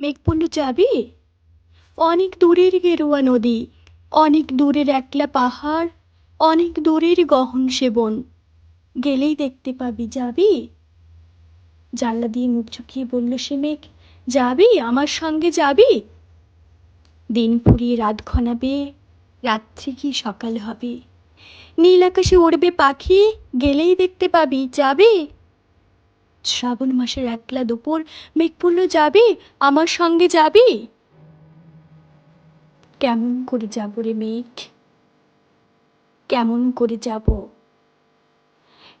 মেঘ পড়ল যাবি? অনেক দূরের গেরুয়া নদী, অনেক দূরের একলা পাহাড়, অনেক দূরের গহন সেবন। গেলেই দেখতে পাবি, যাবি? জানলা দিয়ে মুখ ঝুঁকিয়ে বলল সে মেঘ, যাবি? আমার সঙ্গে যাবি? দিন ফুরিয়ে রাত ঘনাবে রাত্রি কি সকাল হবে? নীল আকাশে উড়বে পাখি, গেলেই দেখতে পাবি, যাবি? শ্রাবণ মাসের একলা দুপুর মেঘ পড়ল যাবি? আমার সঙ্গে যাবি? কেমন করে যাব রে মেঘ? কেমন করে যাব?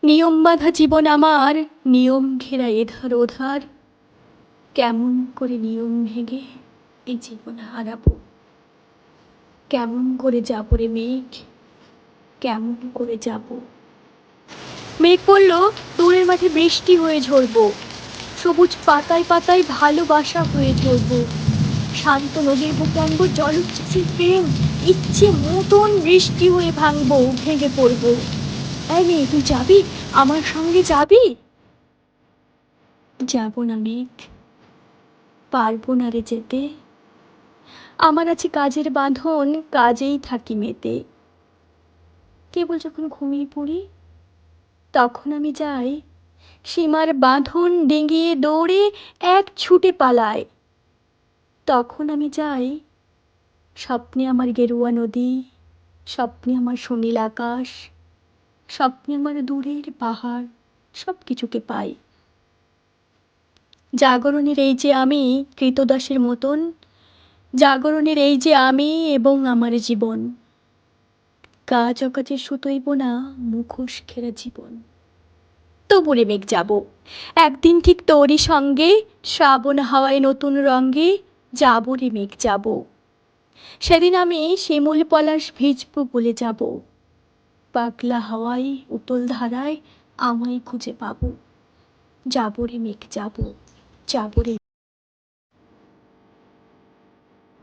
নিয়ম বাঁধা জীবন আমার, নিয়ম ঘেরা এধার ওধার কেমন করে নিয়ম ভেঙে এই জীবন হারাবো? কেমন করে যাব রে মেঘ? কেমন করে যাব? মেঘ পড়ল দূরের মাঠে বৃষ্টি হয়ে ঝরবো। সবুজ পাতায় পাতায় ভালোবাসা হয়ে ঝরবো। শান্ত নদীর বুকে আনব প্রেম, ইচ্ছে মতন বৃষ্টি হয়ে ভাঙবো, ভেঙে পড়ব। এই তুই যাবি? আমার সঙ্গে যাবি? যাব না মেঘ। পারব না রে যেতে। আমার আছে কাজের বাঁধন, কাজেই থাকি মেতে। কেবল যখন ঘুমিয়ে পড়ি তখন আমি যাই, সীমার বাঁধন ডিঙিয়ে দৌড়ে এক ছুটে পালাই। তখন আমি যাই, স্বপ্নে আমার গেরুয়া নদী, স্বপ্নে আমার সুনীল আকাশ, স্বপ্নে আমার দূরের পাহাড় সব কিছুকে পাই। জাগরণের এই যে আমি কৃতদাসের মতন, জাগরণের এই যে আমি এবং আমার জীবন কাজ অকাজে সুতোইব না, মুখোশ ঘেরা জীবন। তবু রে মেঘ যাব, একদিন ঠিক তোরই সঙ্গে, শ্রাবণ হাওয়ায় নতুন রঙ্গে যাব রে মেঘ যাব। সেদিন আমি শিমুল পলাশ ভিজবো বলে যাব, পাগলা হাওয়ায় উতল ধারায় আমায় খুঁজে পাবো। যাব রে মেঘ যাব যাব রে